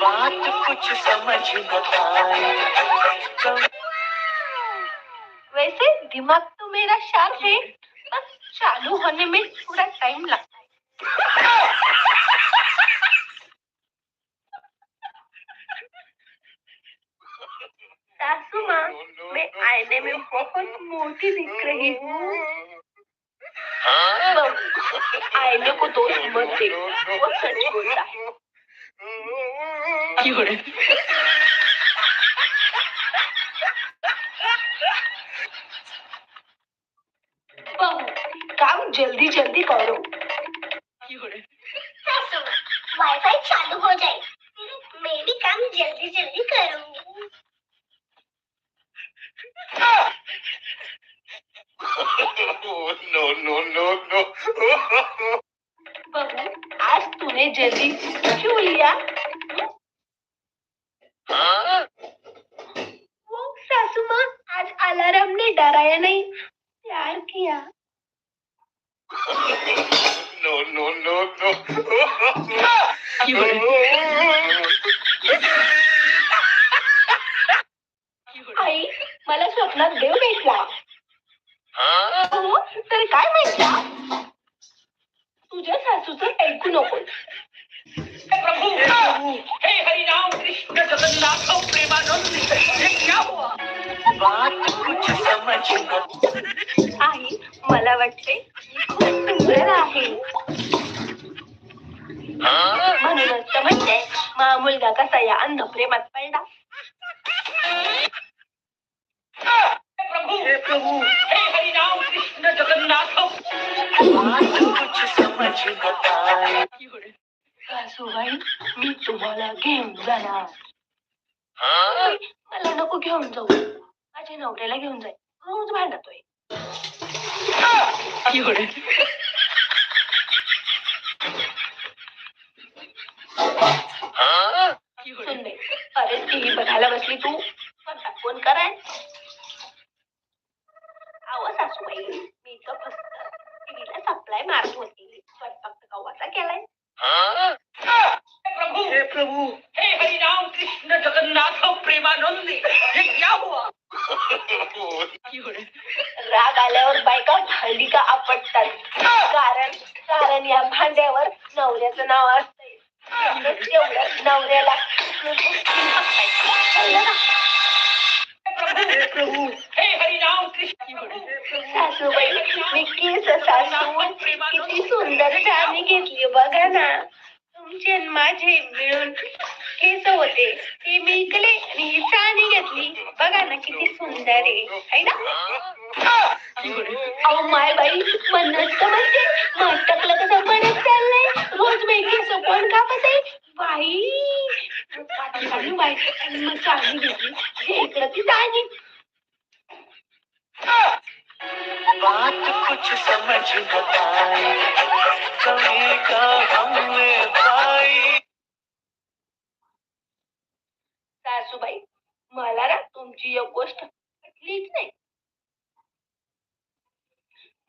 बात कुछ समझ वैसे दिमाग तो मेरा शार्प है, बस चालू होने में थोड़ा टाइम लगता है सासू माँ मैं आईने में बहुत मोटी दिख रही हूँ। आईने को दोष मत दे। वो सच बोलता। है बहू काम जल्दी जल्दी करो। वाईफाई चालू हो जाए मैं भी काम जल्दी जल्दी करूँगी जल्दी क्यों लिया? वो सासू माँ आज अलार्म ने डराया नहीं। प्यार किया। no no no no आई मला स्वप्नात देव भेटला। हो। तर काय भेटला तुझ्या सासूचं ऐकू नको प्रभु हे हरिनाम कृष्ण जगन्नाथ प्रेमानंद ये क्या हुआ? बात कुछ समझ आई मला वाटते खूप सुंदर आहे. म्हणूनच तर म्हणते मा मुलगा कसा या अंध प्रेमात पडला? प्रभु हे प्रभु हे हरिनाम कृष्ण जगन्नाथ. कुछ समझ पाए सासूबाई मी तुम्हाला घेऊन जाणार. मला नको घेऊन जाऊ. माझ्या नवऱ्याला घेऊन जाईल रोज भांडतोय. सुनले अरे टीव्ही बघायला बसली तू. स्वतः फोन कराय. आव सासूबाई मी तर फक्त टीव्हीला सप्लाय मारत होती. स्वयंपाक तर कव्वाचा केलाय. प्रभु हे प्रभु. हे हरिनाम कृष्ण जगन्नाथ प्रेमानंद. ये क्या हुआ राग आल्यावर बायका भांडी का आपटतात. कारण कारण या भांड्यावर नवऱ्याचं नाव असतंय. तेवढं नवऱ्याला? प्रभु हे प्रभु हे सासूबाई मी केस सासू किती सुंदर चांदी घेतली बघा ना. तुमचे माझे मिळून केस होते. ते मी इकले आणि ही चांदी घेतली. बघा ना किती सुंदर आहे. है ना? अहो माय बाई म्हणत तर म्हणजे मटकलं कसं म्हणत चाललंय. रोज मी केस कोण कापत आहे. बाई बाई. आणि मग चांदी घेतली. इकडं ती चांदी बात कुछ समझ न का हमने पाई। सासूबाई, मला ना तुमची एक गोष्ट पटलीच नाही.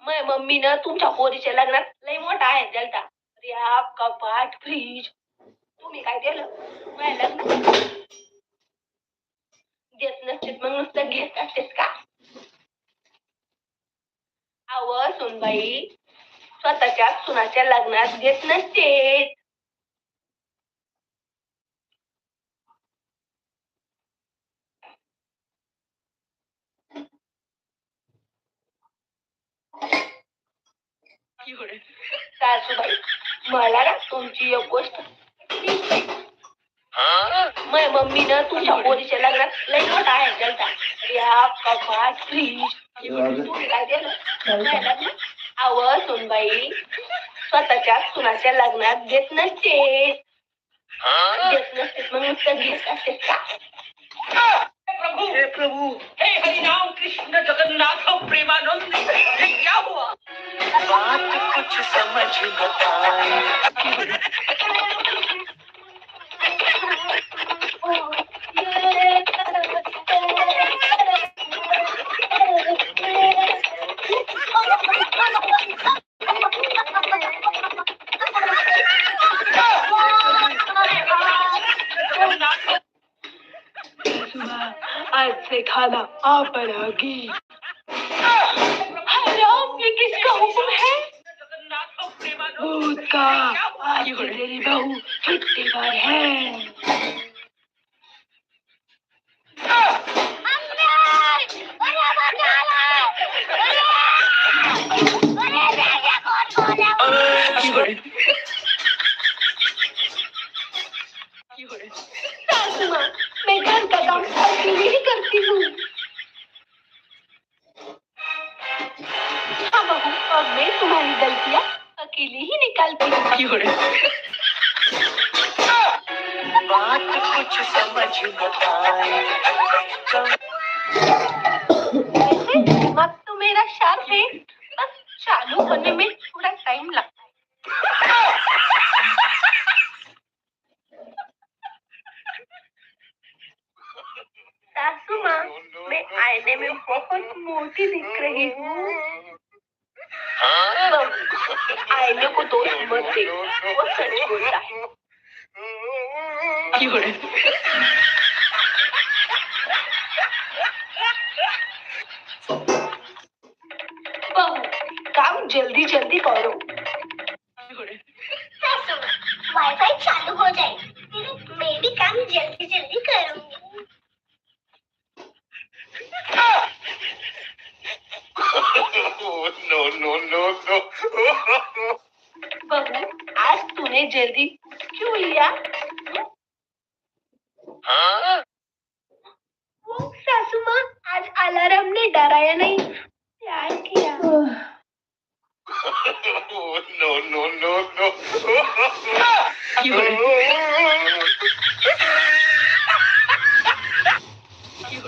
माझ्या मम्मीनं तुमच्या पोरीच्या लग्नात लय मोठा आहे जलता या कपाट फ्रीज तुम्ही काय दिलं माझ्या लग्नात देत नसतेत मग नुसतं घेत का? सुनबाई स्वतःच्या सुनाच्या लग्नात देत नसतेत सासूबाई मला ना तुमची एक गोष्ट. माझ्या मम्मीनं तुमच्या पोरीच्या लग्नात लय मोठा आहे जलता या कपाट फ्रीज तुम्ही काय दिलं आव सुनबाई स्वतःच्या सुनाच्या लग्नात देत नसते. देत नसते मग नुसतं घेत असते का? प्रभु हे प्रभु. हे हरिनाम कृष्ण जगन्नाथ प्रेमानंद ये क्या हुआ बात कुछ समझ न आज से खाना आप बनाओगी। हराम ये किसका हुक्म है? भूत का। आज मेरी बहू छुट्टी पर है। तुम्हारी गलतियाँ अकेले ही निकालती हूँ। बात कुछ समझ दिमाग तो मेरा शार्प है। बस चालू होने में थोड़ा टाइम लगता है सासू माँ मैं आईने में बहुत मोटी दिख रही हूँ। आईने को दोष मत दे वो सच बोलता है। बहू काम जल्दी जल्दी करो।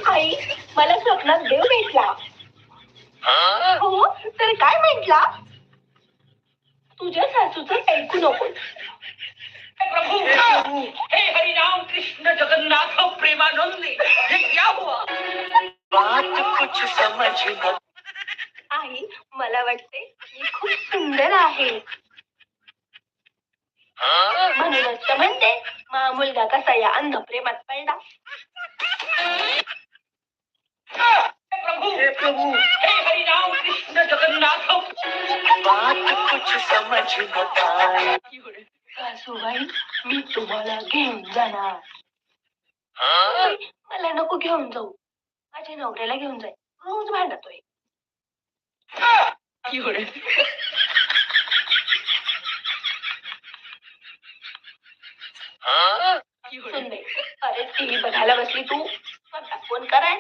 आई मला स्वप्नात देव भेटला. हो तर काय म्हटला? तुझ्या सासूचं ऐकू नको. प्रभु हे हरि कृष्ण जगन्नाथ प्रेमानंद ये क्या हुआ बात कुछ समझ न आई मला वाटते मी खूप सुंदर आहे. म्हणूनच तर म्हणते मा मुलगा कसा या अंध प्रेमात पडला प्रभु हे प्रभु हे हरि कृष्ण जगन्नाथ। बात कुछ समझ न सासूबाई मी तुम्हाला घेऊन जाणार। मला नको घेऊन जाऊ. माझ्या नवऱ्याला घेऊन जाय. रोज भांडतोय. सुनले अरे टीव्ही बघायला बसली तू। फ़ोन कराय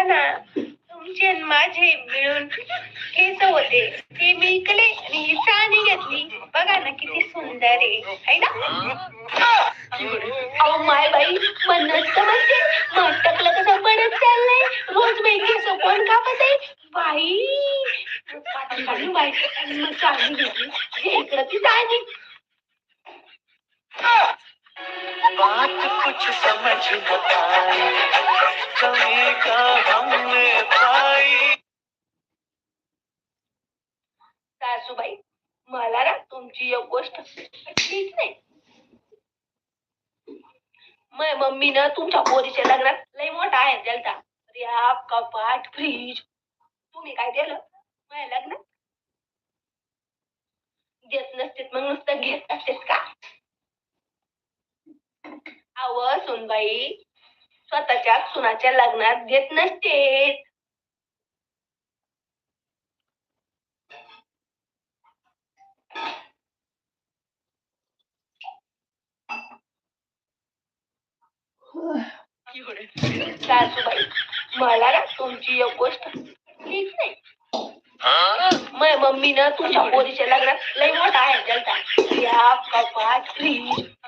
असताना तुमचे माझे मिळून केस होते. ते मी इकले आणि ही चाळणी घेतली. बघा ना किती सुंदर आहे. है ना? अहो माय बाई म्हणत तर म्हणते. मटकलं कसं पडत चाललंय. रोज बाई केस कोण कापत आहे. बाई काढून बाई आणि मग चाळणी घेतली. इकडं ती चाळणी बात कुछ समझ कमी का हमने पाई। सासूबाई मला ना तुमची एक गोष्ट ठीक नाही. मग मम्मी ना तुमच्या पोरीच्या लग्नात लय मोठा आहे दिलता या कपाट फ्रीज. तुम्ही काय दिलं माझ्या लग्नात? देत नसतेत मग नुसतं घेत असतेत का? आव सुनबाई स्वतःच्या सुनाच्या लग्नात देत नसते. सासूबाई मला ना तुमची एक गोष्ट ठीक नाही. माझ्या मम्मीनं तुमच्या पोरीच्या लग्नात लई मोठा आहे जलता या कपाट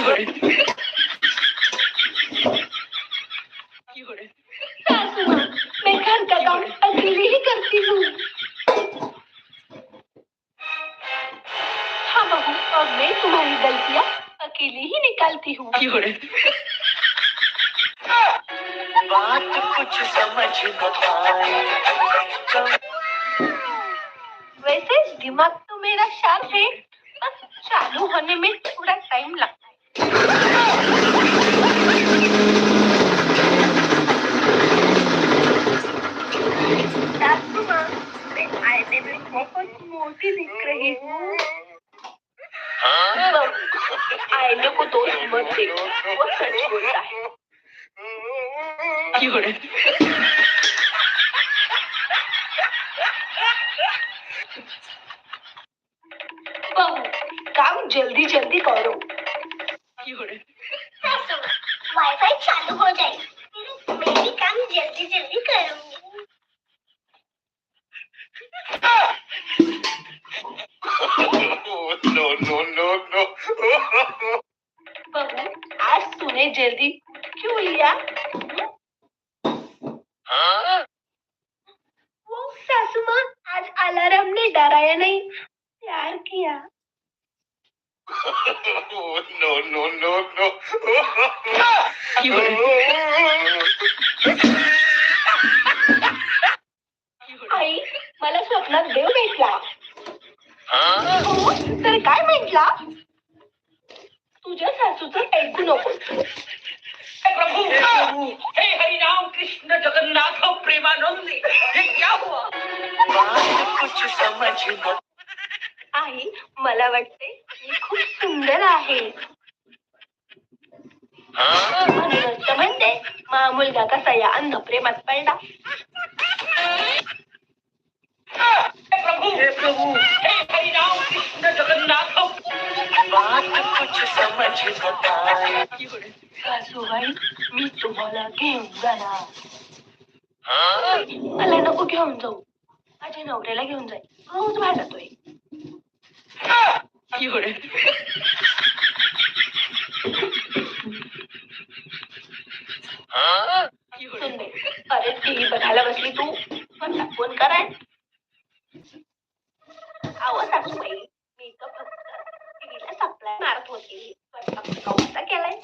माँ, घर का काम अकेले ही करती हूँ। हाँ बहू और मैं तुम्हारी गलतियाँ अकेले ही निकालती हूँ जल्दी क्यों लिया वो सासू माँ आज अलार्म ने डराया नहीं प्यार किया no, no, no, no. आई मला स्वप्नात देव भेटला हो तर काय म्हटला तुझ्या सासूचं ऐकू नको हे प्रभु हे प्रभु हे हरिनाम कृष्ण जगन्नाथ प्रेमानंदी ये क्या हुआ? कुछ समझ आई मला वाटते मी खूप सुंदर आहे. म्हणते मा मुलगा कसा या अंध प्रेमात पडला? हे प्रभु हे प्रभु सासूबाई मी तुम्हाला घेऊन जाणार मला नको घेऊन जाऊ माझ्या नवऱ्याला घेऊन जाईल रोज भांडतोय सुंदर अरे ती बघायला बसली तू. पण फोन कराय आव सासूबाई मी तर फक्त टीव्हीला सप्लाय मारत होती. स्वयंपाक कौसा केलाय.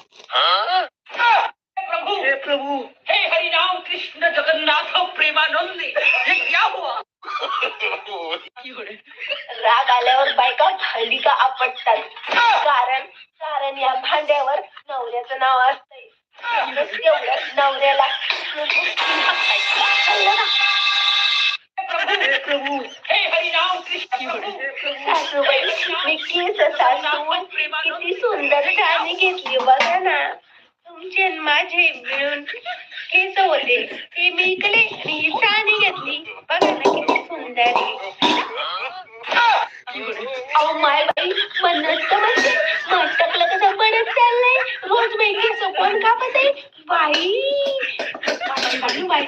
हे प्रभु हे प्रभु. हे हरिनाम कृष्ण जगन्नाथ प्रेमानंदी. ये क्या हुआ? राग आल्यावर बायका हल्ली का आपटतात. कारण कारण या भांड्यावर नवऱ्याचं नाव असतंय. एवढं नवऱ्याला? हे प्रभु हे हरिनाम कृष्ण सासूबाई तीच सासून किती सुंदर साडी घेतली हो बघा ना. तुमचे माझे मिळून केस होते ते मी इकडे आणि ही घेतली. बघा ना किती सुंदर आहे. अहो माय बाई म्हणत तर म्हणजे कसं तेच चाललंय. रोज मी केस कोण कापत आहे. बाई बाई, बाई,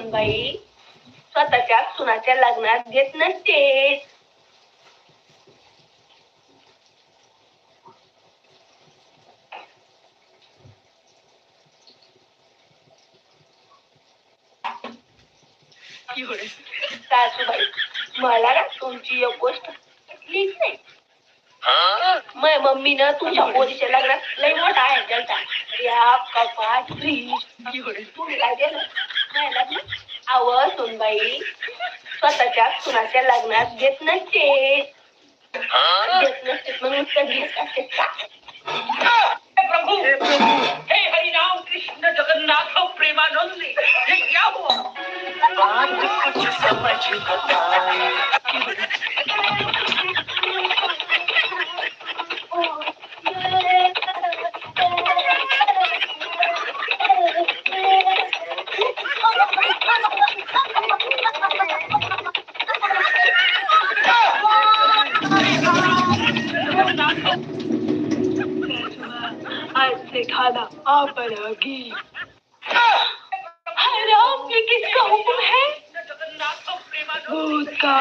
सुनबाई स्वतःच्या सुनाच्या लग्नात घेत नसतेत सासूबाई मला ना तुमची एक गोष्ट प्लीज नाही. माझ्या मम्मीनं तुमच्या पोरीच्या लग्नात लई मोठा आहे त्यांचा या कपाट फ्रीज तुम्ही काय केलं माझ्या लग्नात आव सुनबाई. स्वतःच्या सुनाच्या लग्नात घेत नसते. घेत नसते मग घेत असते का प्रभु हे हरिनाम कृष्ण जगन्नाथ प्रेमानंदी. ये क्या हुआ आज कुछ समझ न आप बनागी अरे आपने किसका हुक्म है? भूत का।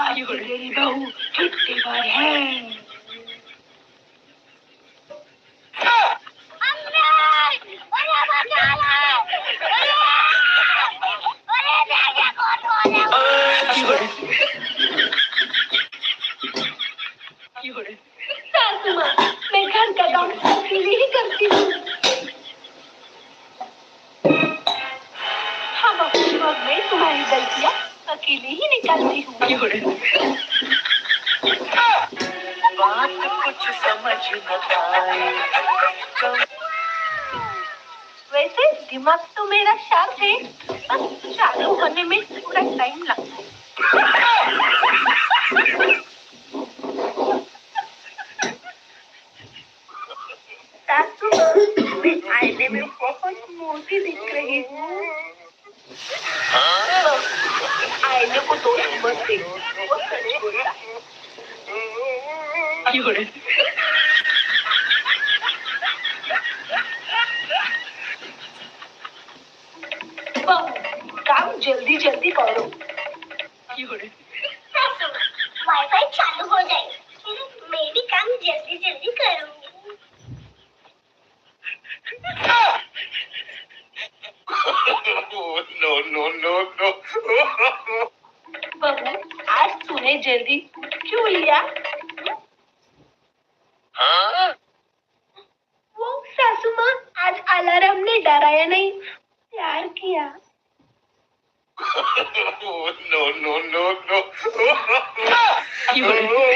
आज मेरी बहू छुट्टी पर है। वैसे दिमाग तो मेरा शार्प है बस चालू होने में थोड़ा टाइम लगता है। जल्दी जल्दी करो। वाईफाई चालू हो जाए मैं भी काम जल्दी जल्दी करूँगी no no no. No आई